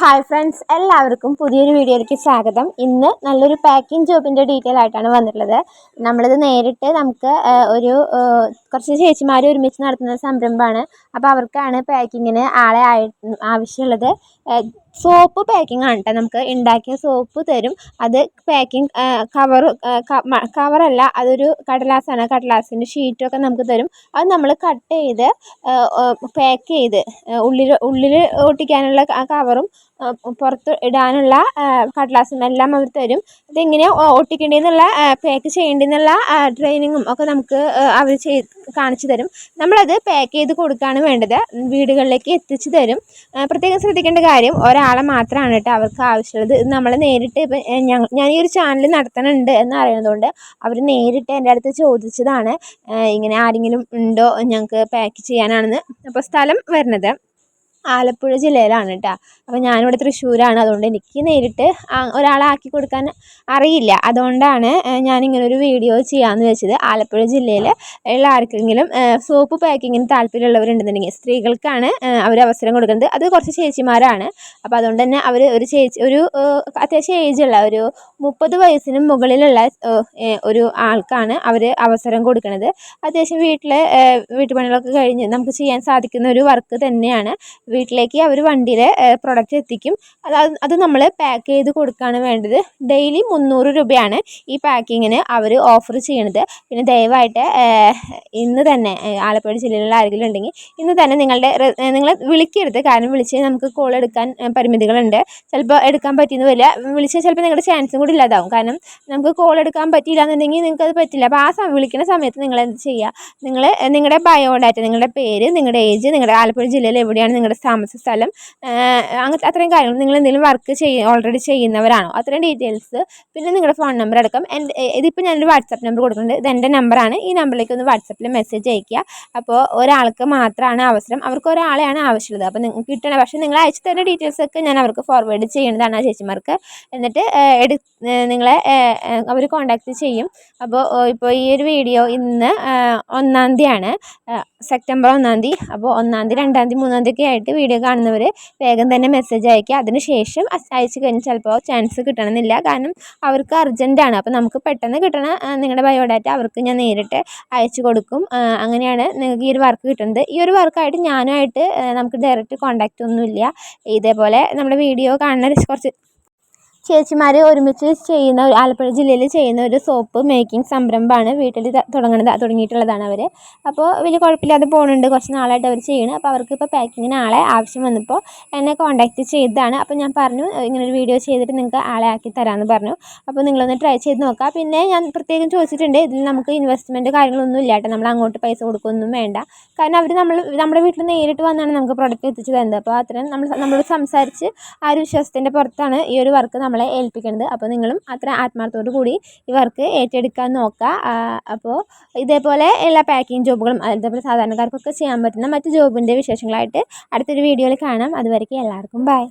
Hi friends എല്ലാവർക്കും പുതിയൊരു വീഡിയോയിലേക്ക് സ്വാഗതം. ഇന്ന് നല്ലൊരു പാക്കിംഗ് ജോബിന്റെ ഡീറ്റെയിൽ ആയിട്ടാണ് വന്നിട്ടുള്ളത്. നമ്മളിത് നേരിട്ട് നമുക്ക് ഒരു കുറച്ച് ചേച്ചിമാർ ഒരുമിച്ച് നടത്തുന്ന സംരംഭമാണ്. അപ്പോൾ അവർക്കാണ് പാക്കിങ്ങിന് ആളെ ആയി ആവശ്യമുള്ളത്. സോപ്പ് പാക്കിംഗ് ആണ് കേട്ടോ നമുക്ക് ഉണ്ടാക്കിയ സോപ്പ് തരും. അത് പാക്കിംഗ് കവർ കവറല്ല അതൊരു കടലാസാണ്. കടലാസിന്റെ ഷീറ്റൊക്കെ നമുക്ക് തരും. അത് നമ്മൾ കട്ട് ചെയ്ത് പാക്ക് ചെയ്ത് ഉള്ളിൽ ഉള്ളിൽ ഒട്ടിക്കാനുള്ള കവറും പുറത്ത് ഇടാനുള്ള കടലാസും എല്ലാം അവർ തരും. ഇതെങ്ങനെ ഒട്ടിക്കേണ്ടതെന്നുള്ള പാക്ക് ചെയ്യേണ്ടതെന്നുള്ള ട്രെയിനിങ്ങും ഒക്കെ നമുക്ക് അവർ ചെയ്ത് കാണിച്ചു തരും. നമ്മളത് പാക്ക് ചെയ്ത് കൊടുക്കുകയാണ് വേണ്ടത്. വീടുകളിലേക്ക് എത്തിച്ചു തരും. പ്രത്യേകം ശ്രദ്ധിക്കേണ്ട കാര്യം ഒരാളെ മാത്രമാണ് കേട്ടോ അവർക്ക് ആവശ്യമുള്ളത്. നമ്മൾ നേരിട്ട് ഇപ്പം ഞാൻ ഈ ഒരു ചാനൽ നടത്തണുണ്ട് എന്ന് അറിയുന്നതുകൊണ്ട് അവർ നേരിട്ട് എന്റെ അടുത്ത് ചോദിച്ചതാണ്. ഇങ്ങനെ ആരെങ്കിലും ഉണ്ടോ ഞങ്ങൾക്ക് പാക്ക് ചെയ്യാനാണെന്ന്. അപ്പോൾ സ്ഥലം വരുന്നത് ആലപ്പുഴ ജില്ലയിലാണ് കേട്ടോ അപ്പോൾ ഞാനിവിടെ തൃശ്ശൂരാണ്. അതുകൊണ്ട് എനിക്ക് നേരിട്ട് ഒരാളെ ആക്കി കൊടുക്കാൻ അറിയില്ല. അതുകൊണ്ടാണ് ഞാനിങ്ങനൊരു വീഡിയോ ചെയ്യാമെന്ന് വെച്ചത്. ആലപ്പുഴ ജില്ലയിൽ ഉള്ള ആർക്കെങ്കിലും സോപ്പ് പാക്കിങ്ങിന് താല്പര്യമുള്ളവരുണ്ടെന്നുണ്ടെങ്കിൽ സ്ത്രീകൾക്കാണ് അവർ അവസരം കൊടുക്കുന്നത്. അത് കുറച്ച് ചേച്ചിമാരാണ്. അപ്പോൾ അതുകൊണ്ട് തന്നെ അവർ ഒരു ചേച്ചി ഒരു അത്യാവശ്യം ഏജുള്ള ഒരു മുപ്പത് വയസ്സിന് മുകളിലുള്ള ഒരു ആൾക്കാണ് അവർ അവസരം കൊടുക്കുന്നത് അത്യാവശ്യം വീട്ടിലെ വീട്ടുപണികളൊക്കെ കഴിഞ്ഞ് നമുക്ക് ചെയ്യാൻ സാധിക്കുന്ന ഒരു വർക്ക് തന്നെയാണ്. വീട്ടിലേക്ക് അവർ വണ്ടിയിൽ പ്രൊഡക്റ്റ് എത്തിക്കും. അത് അത് നമ്മൾ പാക്ക് ചെയ്ത് കൊടുക്കുകയാണ് വേണ്ടത്. ഡെയിലി മുന്നൂറ് രൂപയാണ് ഈ പാക്കിങ്ങിന് അവർ ഓഫർ ചെയ്യണത്. പിന്നെ ദയവായിട്ട് ഇന്ന് തന്നെ ആലപ്പുഴ ജില്ലയിലുള്ള ആരെങ്കിലും ഉണ്ടെങ്കിൽ ഇന്ന് തന്നെ നിങ്ങളുടെ നിങ്ങൾ വിളിക്കരുത്. കാരണം വിളിച്ച് നമുക്ക് കോൾ എടുക്കാൻ പരിമിതികളുണ്ട്. ചിലപ്പോൾ എടുക്കാൻ പറ്റിയെന്ന് വരില്ല. വിളിച്ചാൽ ചിലപ്പോൾ നിങ്ങളുടെ ചാൻസും കൂടി ഇല്ലാതാവും. കാരണം നമുക്ക് കോൾ എടുക്കാൻ പറ്റിയില്ല എന്നുണ്ടെങ്കിൽ നിങ്ങൾക്ക് അത് പറ്റില്ല. അപ്പോൾ ആ വിളിക്കുന്ന സമയത്ത് നിങ്ങൾ എന്ത് ചെയ്യുക? നിങ്ങൾ നിങ്ങളുടെ ബയോഡാറ്റ നിങ്ങളുടെ പേര് നിങ്ങളുടെ ഏജ് നിങ്ങളുടെ ആലപ്പുഴ ജില്ലയിൽ എവിടെയാണ് നിങ്ങളുടെ താമസ സ്ഥലം. അങ്ങനത്തെ അത്രയും കാര്യങ്ങൾ നിങ്ങൾ എന്തെങ്കിലും വർക്ക് ചെയ്യ ഓൾറെഡി ചെയ്യുന്നവരാണോ? അത്രയും ഡീറ്റെയിൽസ് പിന്നെ നിങ്ങളുടെ ഫോൺ നമ്പർ അടക്കം. എന്റെ ഇതിപ്പോൾ ഞാനൊരു വാട്സാപ്പ് നമ്പർ കൊടുക്കുന്നുണ്ട്. ഇത് എന്റെ നമ്പറാണ് ഈ നമ്പറിലേക്ക് ഒന്ന് വാട്സാപ്പിൽ മെസ്സേജ് അയക്കുക അപ്പോൾ ഒരാൾക്ക് മാത്രമാണ് അവസരം. അവർക്ക് ഒരാളെയാണ് ആവശ്യമുള്ളത്. അപ്പോൾ നിങ്ങൾക്ക് കിട്ടണം പക്ഷേ നിങ്ങൾ അയച്ചു തരുന്ന ഡീറ്റെയിൽസ് ഒക്കെ ഞാൻ അവർക്ക് ഫോർവേഡ് ചെയ്യുന്നതാണ് ആ ചേച്ചിമാർക്ക്. എന്നിട്ട് എടു നിങ്ങളെ അവർ കോൺടാക്റ്റ് ചെയ്യും. അപ്പോൾ ഇപ്പോൾ ഈ ഒരു വീഡിയോ ഇന്ന് ഒന്നാം തീയതിയാണ്. സെപ്റ്റംബർ ഒന്നാം തീയതി. അപ്പോൾ ഒന്നാം തീയതി രണ്ടാം തീയതി മൂന്നാം തീയതി ഒക്കെ ആയിട്ട് വീഡിയോ കാണുന്നവർ വേഗം തന്നെ മെസ്സേജ് അയക്കുക അതിനുശേഷം അയച്ചു കഴിഞ്ഞ് ചിലപ്പോൾ ചാൻസ് കിട്ടണമെന്നില്ല. കാരണം അവർക്ക് അർജന്റാണ് അപ്പോൾ നമുക്ക് പെട്ടെന്ന് കിട്ടണ നിങ്ങളുടെ ബയോഡാറ്റ അവർക്ക് ഞാൻ നേരിട്ട് അയച്ചു കൊടുക്കും. അങ്ങനെയാണ് നിങ്ങൾക്ക് ഈ ഒരു വർക്ക് കിട്ടുന്നത്. ഈ ഒരു വർക്കായിട്ട് ഞാനുമായിട്ട് നമുക്ക് ഡയറക്റ്റ് കോൺടാക്റ്റ് ഒന്നുമില്ല. ഇതേപോലെ നമ്മുടെ വീഡിയോ കാണുന്ന കുറച്ച് ചേച്ചിമാർ ഒരുമിച്ച് ചെയ്യുന്ന ആലപ്പുഴ ജില്ലയിൽ ചെയ്യുന്ന ഒരു സോപ്പ് മേക്കിംഗ് സംരംഭമാണ് വീട്ടിൽ തുടങ്ങുന്നത് തുടങ്ങിയിട്ടുള്ളതാണ് അവർ അപ്പോൾ വലിയ കുഴപ്പമില്ലാതെ പോകുന്നുണ്ട് കുറച്ച് നാളായിട്ട് അവർ ചെയ്യണം. അപ്പോൾ അവർക്ക് ഇപ്പോൾ പാക്കിങ്ങിന് ആളെ ആവശ്യം വന്നപ്പോൾ എന്നെ കോൺടാക്റ്റ് ചെയ്തതാണ്. അപ്പോൾ ഞാൻ പറഞ്ഞു ഇങ്ങനെ ഒരു വീഡിയോ ചെയ്തിട്ട് നിങ്ങൾക്ക് ആളെ ആക്കി തരാമെന്ന് പറഞ്ഞു. അപ്പോൾ നിങ്ങളൊന്ന് ട്രൈ ചെയ്ത് നോക്കാം. പിന്നെ ഞാൻ പ്രത്യേകം ചോദിച്ചിട്ടുണ്ട് ഇതിൽ നമുക്ക് ഇൻവെസ്റ്റ്മെന്റ് കാര്യങ്ങളൊന്നും ഇല്ല നമ്മൾ അങ്ങോട്ട് പൈസ കൊടുക്കുകയൊന്നും വേണ്ട. കാരണം അവർ നമ്മൾ നമ്മുടെ വീട്ടിൽ നേരിട്ട് വന്നാണ് നമുക്ക് പ്രൊഡക്റ്റ് എത്തിച്ചു തരുന്നത് അപ്പോൾ അത്രയും നമ്മൾ നമ്മളോട് സംസാരിച്ച് ആ ഒരു വിശ്വാസത്തിന്റെ പുറത്താണ് ഈ ഒരു വർക്ക് നമ്മളെ ഏൽപ്പിക്കുന്നത് അപ്പോൾ നിങ്ങളും അത്ര ആത്മാർത്ഥത്തോടു കൂടി ഈ വർക്ക് ഏറ്റെടുക്കാൻ നോക്കുക അപ്പോൾ ഇതേപോലെ എല്ലാ പാക്കിംഗ് ജോബുകളും അതേപോലെ സാധാരണക്കാർക്കൊക്കെ ചെയ്യാൻ പറ്റുന്ന മറ്റ് ജോബിന്റെ വിശേഷങ്ങളായിട്ട് അടുത്തൊരു വീഡിയോയിൽ കാണാം. അതുവരേക്കും എല്ലാവർക്കും ബൈ